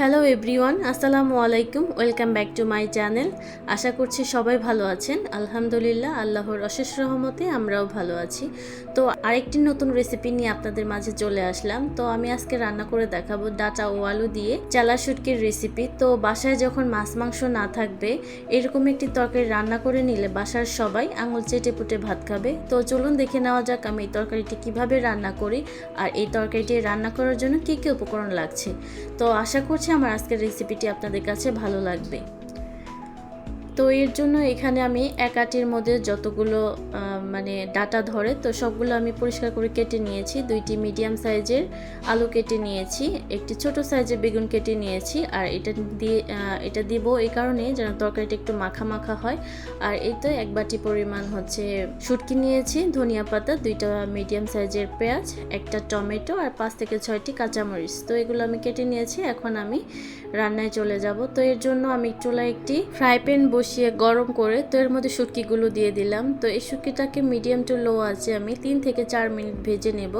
Hello everyone আসসালামু আলাইকুম welcome back to my channel আশা করছি সবাই ভালো আছেন। আলহামদুলিল্লাহ, আল্লাহর অশেষ রহমতে আমরাও ভালো আছি। তো আরেকটি নতুন রেসিপি নিয়ে আপনাদের মাঝে চলে আসলাম। তো আমি আজকে রান্না করে দেখাবো ডাটা ও আলু দিয়ে চালা শুটকির রেসিপি তো বাসায় যখন মাছ মাংস না থাকবে, এরকম একটি তরকারি রান্না করে নিলে বাসার সবাই আঙুল চেটে পুটে ভাত খাবে। তো চলুন দেখে নেওয়া যাক আমি এই তরকারিটি কীভাবে রান্না করি আর এই তরকারিটি রান্না করার জন্য কী কী উপকরণ লাগছে। তো আশা করছি আমার আজকের রেসিপিটি আপনাদের কাছে ভালো লাগবে। তো এর জন্য এখানে আমি এক আটির মধ্যে যতগুলো মানে ডাটা ধরে, তো সবগুলো আমি পরিষ্কার করে কেটে নিয়েছি। দুইটি মিডিয়াম সাইজের আলু কেটে নিয়েছি, একটি ছোট সাইজের বেগুন কেটে নিয়েছি, আর এটা দিয়ে এটা দিব এই কারণে যেন তরকারিটা একটু মাখা মাখা হয়। আর এই তো এক বাটি পরিমাণ হচ্ছে শুটকি নিয়েছি, ধনিয়া পাতা, দুইটা মিডিয়াম সাইজের পেঁয়াজ, একটা টমেটো, আর পাঁচ থেকে ছয়টি কাঁচামরিচ। তো এগুলো আমি কেটে নিয়েছি, এখন আমি রান্নায় চলে যাব। তো এর জন্য আমি চুলায় একটি ফ্রাই প্যান বসিয়ে গরম করে তো এর মধ্যে শুটকিগুলো দিয়ে দিলাম। তো এই শুটকিটাকে মিডিয়াম টু লো আছে আমি তিন থেকে চার মিনিট ভেজে নেব।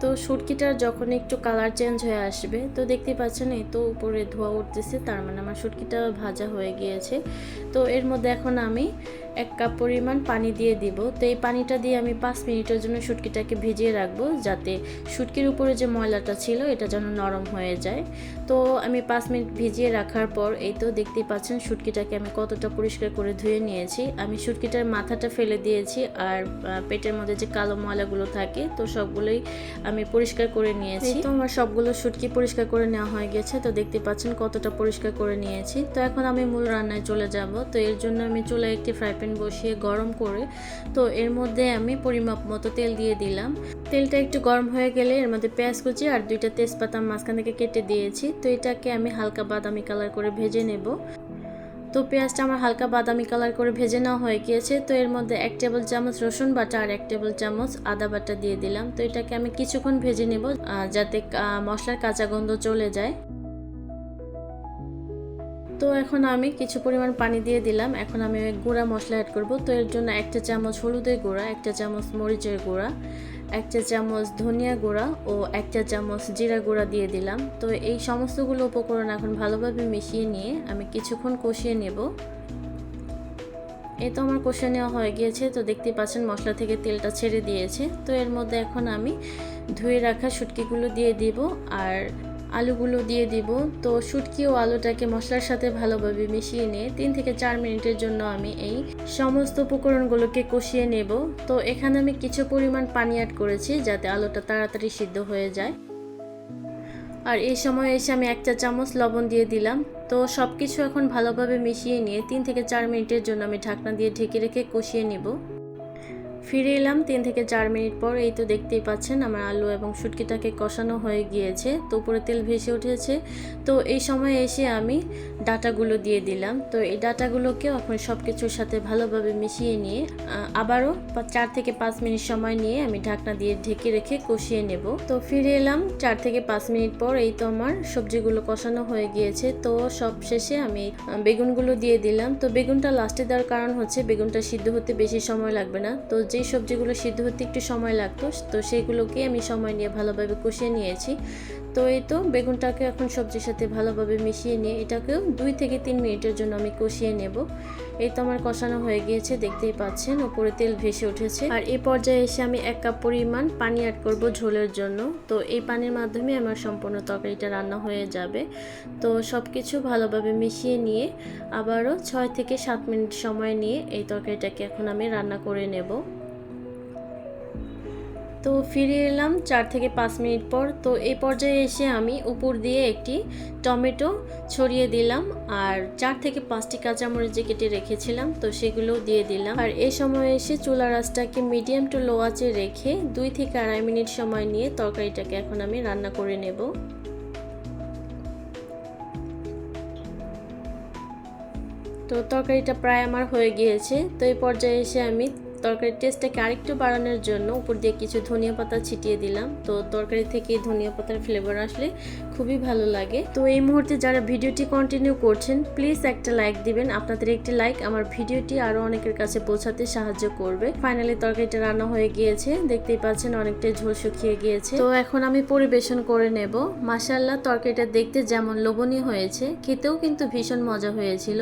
তো শুটকিটার যখন একটু কালার চেঞ্জ হয়ে আসবে, তো দেখতে পাচ্ছেন এই তো উপরে ধোয়া উঠতেছে, তার মানে আমার শুটকিটা ভাজা হয়ে গিয়েছে। তো এর মধ্যে এখন আমি এক কাপ পরিমাণ পানি দিয়ে দিব। তো এই পানিটা দিয়ে আমি পাঁচ মিনিটের জন্য শুটকিটাকে ভিজিয়ে রাখব যাতে শুটকির উপরে যে ময়লাটা ছিল এটা যেন নরম হয়ে যায়। তো আমি পাঁচ মিনিট ভিজিয়ে রাখার পর এই তো দেখতেই পাচ্ছেন শুটকিটাকে আমি কতটা পরিষ্কার করে ধুয়ে নিয়েছি। আমি শুটকিটার মাথাটা ফেলে দিয়েছি আর পেটের মধ্যে যে কালো ময়লাগুলো থাকে তো সবগুলোই আমি পরিষ্কার করে নিয়েছি। তো আমার সবগুলো শুটকি পরিষ্কার করে নেওয়া হয়ে গেছে। তো দেখতে পাচ্ছেন কতটা পরিষ্কার করে নিয়েছি। তো এখন আমি মূল রান্নায় চলে যাব। তো এর জন্য আমি চুলায় একটি ফ্রাই বসিয়ে গরম করে, তো এর মধ্যে আমি পরিমাপ মতো তেল দিয়ে দিলাম। তেলটা একটু গরম হয়ে গেলে এর মধ্যে পেঁয়াজ কুচি আর দুইটা তেজপাতা মাঝখান থেকে কেটে দিয়েছি, তো এটাকে আমি হালকা বাদামি কালার করে ভেজে নেব। তো পেঁয়াজটা আমার হালকা বাদামি কালার করে ভেজে নেওয়া হয়ে গিয়েছে, তো এর মধ্যে এক টেবিল চামচ রসুন বাটা আর এক টেবিল চামচ আদা বাটা দিয়ে দিলাম। তো এটাকে আমি কিছুক্ষণ ভেজে নেব যাতে মশলার কাঁচা গন্ধ চলে যায়। তো এখন আমি কিছু পরিমাণ পানি দিয়ে দিলাম। এখন আমি গুঁড়া মশলা অ্যাড করব। তো এর জন্য একটা চামচ হলুদের গুঁড়া, একটা চামচ মরিচের গুঁড়া, একটা চামচ ধনিয়া গুঁড়া ও একটা চামচ জিরা গুঁড়া দিয়ে দিলাম। তো এই সমস্তগুলো উপকরণ এখন ভালোভাবে মিশিয়ে নিয়ে আমি কিছুক্ষণ কষিয়ে নেব। এই তো আমার কষিয়ে নেওয়া হয়ে গিয়েছে। তো দেখতেই পাচ্ছেন মশলা থেকে তেলটা ছেড়ে দিয়েছে। তো এর মধ্যে এখন আমি ধুয়ে রাখা শুটকিগুলো দিয়ে দিব। আর আলুগুলো দিয়ে দিব। তো শুটকি ও আলুটাকে মশলার সাথে ভালোভাবে মিশিয়ে নিয়ে তিন থেকে চার মিনিটের জন্য আমি এই সমস্ত উপকরণগুলোকে কষিয়ে নেব। তো এখানে আমি কিছু পরিমাণ পানি অ্যাড করেছি যাতে আলুটা তাড়াতাড়ি সিদ্ধ হয়ে যায়। আর এই সময় এসে আমি এক চা চামচ লবণ দিয়ে দিলাম। তো সব কিছু এখন ভালোভাবে মিশিয়ে নিয়ে তিন থেকে চার মিনিটের জন্য আমি ঢাকনা দিয়ে ঢেকে রেখে কষিয়ে নেব। ফিরে এলাম তিন থেকে চার মিনিট পর। এই তো দেখতেই পাচ্ছেন আমার আলু এবং শুটকিটাকে কষানো হয়ে গিয়েছে। তো উপরে তেল ভেসে উঠেছে। তো এই সময় এসে আমি ডাটাগুলো দিয়ে দিলাম। তো এই ডাটাগুলোকেও এখন সব কিছুর সাথে ভালোভাবে মিশিয়ে নিয়ে আবারও চার থেকে পাঁচ মিনিট সময় নিয়ে আমি ঢাকনা দিয়ে ঢেকে রেখে কষিয়ে নেব। তো ফিরে এলাম চার থেকে পাঁচ মিনিট পর। এই তো আমার সবজিগুলো কষানো হয়ে গিয়েছে। তো সব শেষে আমি বেগুনগুলো দিয়ে দিলাম। তো বেগুনটা লাস্টে দেওয়ার কারণ হচ্ছে বেগুনটা সিদ্ধ হতে বেশি সময় লাগবে না। তো যেই সবজিগুলো সিদ্ধ হতে একটু সময় লাগতো, তো সেইগুলোকে আমি সময় নিয়ে ভালোভাবে কষিয়ে নিয়েছি। তো এই তো বেগুনটাকে এখন সবজির সাথে ভালোভাবে মিশিয়ে নিয়ে এটাকেও দুই থেকে তিন মিনিটের জন্য আমি কষিয়ে নেব। এই তো আমার কষানো হয়ে গিয়েছে, দেখতেই পাচ্ছেন, ওপরে তেল ভেসে উঠেছে। আর এই পর্যায়ে এসে আমি এক কাপ পরিমাণ পানি অ্যাড করব ঝোলের জন্য। তো এই পানির মাধ্যমে আমার সম্পূর্ণ তরকারিটা রান্না হয়ে যাবে। তো সব কিছু ভালোভাবে মিশিয়ে নিয়ে আবারও ছয় থেকে সাত মিনিট সময় নিয়ে এই তরকারিটাকে এখন আমি রান্না করে নেব। তো ফিরে এলাম চার থেকে পাঁচ মিনিট পর। তো এই পর্যায়ে এসে আমি উপর দিয়ে একটি টমেটো ছড়িয়ে দিলাম আর চার থেকে পাঁচটি কাঁচামরিচ যে কেটে রেখেছিলাম, তো সেগুলোও দিয়ে দিলাম। আর এই সময় এসে চুলা রাসটাকে মিডিয়াম টু লো আঁচে রেখে দুই থেকে আড়াই মিনিট সময় নিয়ে তরকারিটাকে এখন আমি রান্না করে নেব। তো তরকারিটা প্রায় আমার হয়ে গিয়েছে। তো এই পর্যায়ে এসে আমি তরকারির টেস্টটাকে আরেকটু বাড়ানোর জন্য উপর দিয়ে কিছু ধনিয়া পাতা ছিটিয়ে দিলাম। তো তরকারি থেকে ধনিয়া পাতার ফ্লেভার আসলে খুবই ভালো লাগে। তো এই মুহূর্তে যারা ভিডিওটি কন্টিনিউ করছেন প্লিজ একটা লাইক দিবেন। আপনাদের একটি লাইক আমার ভিডিওটি আরও অনেকের কাছে পৌঁছাতে সাহায্য করবে। ফাইনালি তরকারিটা রান্না হয়ে গিয়েছে। দেখতেই পাচ্ছেন অনেকটাই ঝোল শুকিয়ে গিয়েছে। তো এখন আমি পরিবেশন করে নেব। মাসাল্লাহ তরকারিটা দেখতে যেমন লোভনীয় হয়েছে, খেতেও কিন্তু ভীষণ মজা হয়েছিল।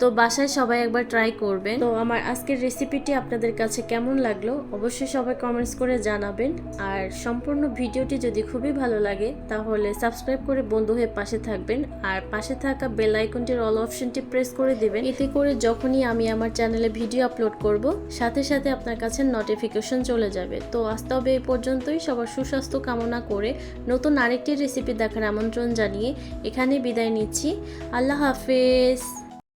তো বাসায় সবাই একবার ট্রাই করবেন। তো আমার আজকের রেসিপিটি আপনাদের কাছে কেমন লাগল, অবশ্যই সবাই কমেন্টস করে জানাবেন। আর সম্পূর্ণ ভিডিওটি যদি খুবই ভালো লাগে, তাহলে সাবস্ক্রাইব করে বন্ধু হয়ে পাশে থাকবেন। আর পাশে থাকা বেল আইকনটির অল অপশনটি প্রেস করে দিবেন। এতে করে যখনই আমি আমার চ্যানেলে ভিডিও আপলোড করব, সাথে সাথে আপনার কাছে নোটিফিকেশন চলে যাবে। তো আজ তবে এই পর্যন্তই। সবার সুস্বাস্থ্য কামনা করে নতুন আরেকটি রেসিপি দেখার আমন্ত্রণ জানিয়ে এখানে বিদায় নিচ্ছি। আল্লাহ হাফেজ।